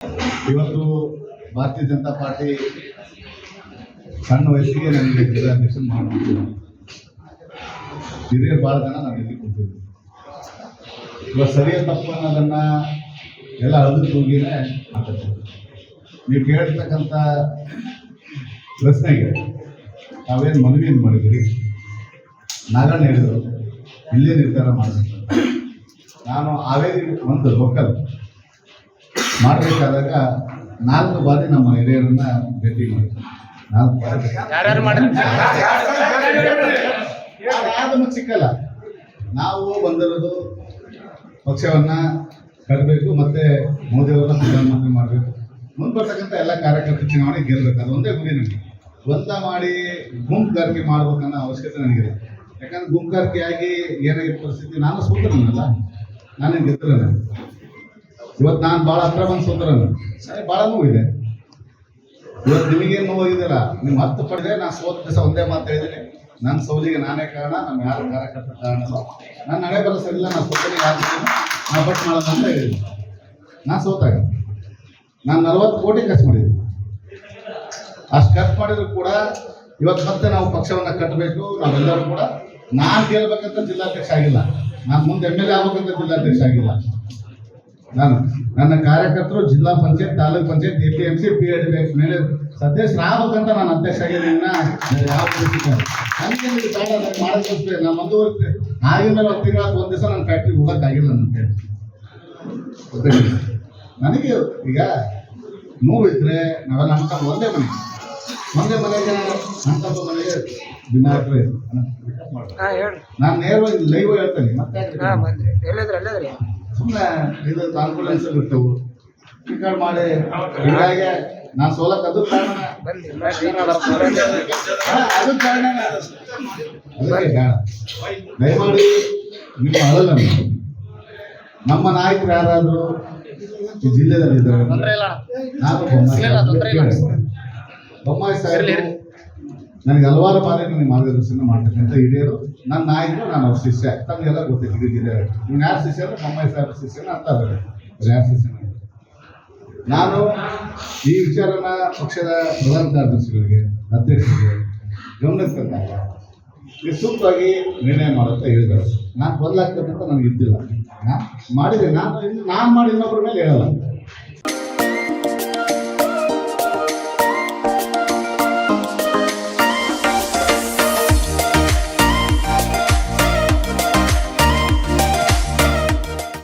ಇವತ್ತು ಭಾರತೀಯ ಜನತಾ ಪಾರ್ಟಿ ಸಣ್ಣ ವಯಸ್ಸಿಗೆ ನನಗೆ ಜಿಲ್ಲಾಧ್ಯಕ್ಷ ಮಾಡಿಬಿಟ್ಟಿದ್ರು ಹಿರಿಯರು ಭಾಳ ಜನ ನಾನು ಇಲ್ಲಿ ಕೂತಿದ್ದೆ ಇವತ್ತು ಸರಿಯ ತಪ್ಪು ಅನ್ನೋದನ್ನ ಎಲ್ಲ ಅದು ಹೋಗಿನೇ ಮಾತಾಡ್ತೀವಿ. ನೀವು ಕೇಳಿರ್ತಕ್ಕಂಥ ಪ್ರಶ್ನೆಗೆ ತಾವೇನು ಮನವಿಯನ್ನು ಮಾಡಿದ್ದೀರಿ? ನಾಗಣ್ಣ ಹೇಳಿದರು, ಇಲ್ಲೇ ನಿರ್ಧಾರ ಮಾಡಬೇಕು ನಾನು ಹಾವೇರಿ ಒಂದು ಲೋಕಲ್ ಮಾಡಬೇಕಾದಾಗ ನಾಲ್ಕು ಬಾರಿ ನಮ್ಮ ಹಿರಿಯರನ್ನ ಭೇಟಿ ಮಾಡ್ತೀವಿ ನಾಲ್ಕು ಬಾರಿ ಸಿಕ್ಕಲ್ಲ. ನಾವು ಬಂದಿರೋದು ಪಕ್ಷವನ್ನ ಕಟ್ಟಬೇಕು ಮತ್ತೆ ಮೋದಿಯವರನ್ನ ಪ್ರಧಾನಮಂತ್ರಿ ಮಾಡಬೇಕು. ಮುಂದೆ ಬರ್ತಕ್ಕಂಥ ಎಲ್ಲ ಕಾರ್ಯಕರ್ತರ ಚುನಾವಣೆ ಗೆಲ್ಲಬೇಕು ಅದು ಒಂದೇ ಗುರಿ ನನಗೆ ಒಂದ ಮಾಡಿ ಗುಂಪುಗಾರಿಕೆ ಮಾಡ್ಬೇಕನ್ನೋ ಅವಶ್ಯಕತೆ ನನಗಿದೆ. ಯಾಕಂದ್ರೆ ಗುಂಪುಗಾರಿಕೆಯಾಗಿ ಏನಾಗಿರೋ ಪರಿಸ್ಥಿತಿ? ನಾನು ಸೋತ್ರನಲ್ಲ ನಾನೇನು ಗೆದ್ದಿರಲ್ಲ? ಇವತ್ತು ನಾನು ಭಾಳ ಹತ್ರ ಬಂದು ಸೋತ್ರನ ಸರಿ ಭಾಳ ಇದೆ ಇವತ್ತು ನಿಮಗೇನು ನೋವಾಗಿದ್ದೀರ ನಿಮ್ಮ ಹತ್ತು ಪಡೆದ್ರೆ ನಾನು ಸೋತ ದಿವಸ ಒಂದೇ ಮಾತು ಹೇಳಿದ್ದೀನಿ. ನನ್ನ ಸೌಲಿಗೆ ನಾನೇ ಕಾರಣ ನಮ್ಮ ಯಾರು ಕಾರ್ಯಕರ್ತ ಕಾರಣ. ನನ್ನ ನಡೆ ಬರೋ ಸರಿಲ್ಲ ನಾನು ಸೋತನಿಗೆ ಯಾರು ನಾ ಬಟ್ ಮಾಡೋದು ಅಂತ ಹೇಳಿದ್ದೀನಿ. ನಾನು ಸೋತಾಗ. ನಾನು ನಲವತ್ತು ಕೋಟಿ ಖರ್ಚು ಮಾಡಿದ್ದೀನಿ. ಅಷ್ಟು ಖರ್ಚು ಮಾಡಿದ್ರು ಕೂಡ ಇವತ್ತು ಮತ್ತೆ ನಾವು ಪಕ್ಷವನ್ನು ಕಟ್ಟಬೇಕು ನಾವೆಲ್ಲರೂ ಕೂಡ. ನಾನು ಗೆಲ್ಬೇಕಂತ ಜಿಲ್ಲಾಧ್ಯಕ್ಷ ಆಗಿಲ್ಲ. ನಾನು ಮುಂದೆ ಎಂ ಎಲ್ ಎ ಆಗ್ಬೇಕಂತ ಜಿಲ್ಲಾಧ್ಯಕ್ಷ ಆಗಿಲ್ಲ. ನಾನು ನನ್ನ ಕಾರ್ಯಕರ್ತರು ಜಿಲ್ಲಾ panchayat taluk panchayat A P M C P ಎಡ್ ಮೇಲೆ ಸದಸ್ಯರಾಗಬೇಕಂತ ನಾನು ಅಧ್ಯಕ್ಷ ಆಗಿದ್ದೀನಿ ಯಾವ ಮಾಡೋದಕ್ಕೆ ನಾನು ಮುಂದುವರಿತೆ. ಆಗಿನ ಮೇಲೆ ಒಂದು ತಿಂಗಳ ಒಂದು ದಿವಸ ನನ್ನ ಫ್ಯಾಕ್ಟ್ರಿಗೆ ಹೋಗೋಕ್ಕಾಗಿಲ್ಲ ನನ್ನ ನನಗೆ ಈಗ ನೋವಿದ್ರೆ ನಾವೆಲ್ಲ ಅಂತ ಒಂದೇ ಮನೆ. ಒಂದೇ ಮನೆಗೆ ಅಂತ ಮನೆಗೆ ನಾನು ನೇರವಾಗಿ ಲೈವ್ ಹೇಳ್ತೇನೆ ಮತ್ತೆ. ಸುಮ್ಮನೆ ಇದು ಕಾನ್ಫಿಡೆನ್ಸ್ ಇರ್ತವು. ಕಡೆ ಮಾಡಿ. ಹೀಗಾಗಿ ನಾನು ಸೋಲಕ್ ಅದು ಕಾರಣ. ಅದು ದಯಮಾಡಿ ನಿಮ್ಮ ಅಳಲ್ಲ ನಮ್ಮ ನಾಯಕರು ಯಾರಾದರೂ ಈ ಇಲ್ಲ. ನಾನು ಬೊಮ್ಮಾಯಿ ಇರ್ಲಿ. ನನಗೆ ಹಲವಾರು ಬಾರಿ ನನಗೆ ಮಾರ್ಗದರ್ಶನ ಮಾಡ್ತಕ್ಕಂಥ ಹಿರಿಯರು ನನ್ನ ನಾಯಕರು, ನಾನು ಅವ್ರ ಶಿಷ್ಯ. ತಮಗೆಲ್ಲ ಗೊತ್ತಿದೆ ಹಿರಿಯರು ನೀವು ಯಾರು ಅಂದ್ರೆ ಬೊಮ್ಮಾಯಿ ಸಾಹೇಬ್ ಶಿಷ್ಯನ ಅಂತ ಯಾರು ಶಿಷ್ಯನ ನಾನು ಈ ವಿಚಾರನ ಪಕ್ಷದ ಪ್ರಧಾನ ಕಾರ್ಯದರ್ಶಿಗಳಿಗೆ, ಅಧ್ಯಕ್ಷರಿಗೆ ಇದ್ದಾರೆ ಇದು ಸೂಕ್ತವಾಗಿ ನಿರ್ಣಯ ಮಾಡುತ್ತಾ ಹೇಳಿದ್ದಾರೆ. ನಾನು ಬದಲಾಗ್ತಕ್ಕಂಥ ನನಗೆ ಇದ್ದಿಲ್ಲ. ಮಾಡಿದೆ. ನಾನು ನಾನು ಮಾಡಿ ಇನ್ನೊಬ್ಬರ ಮೇಲೆ ಹೇಳಲ್ಲ.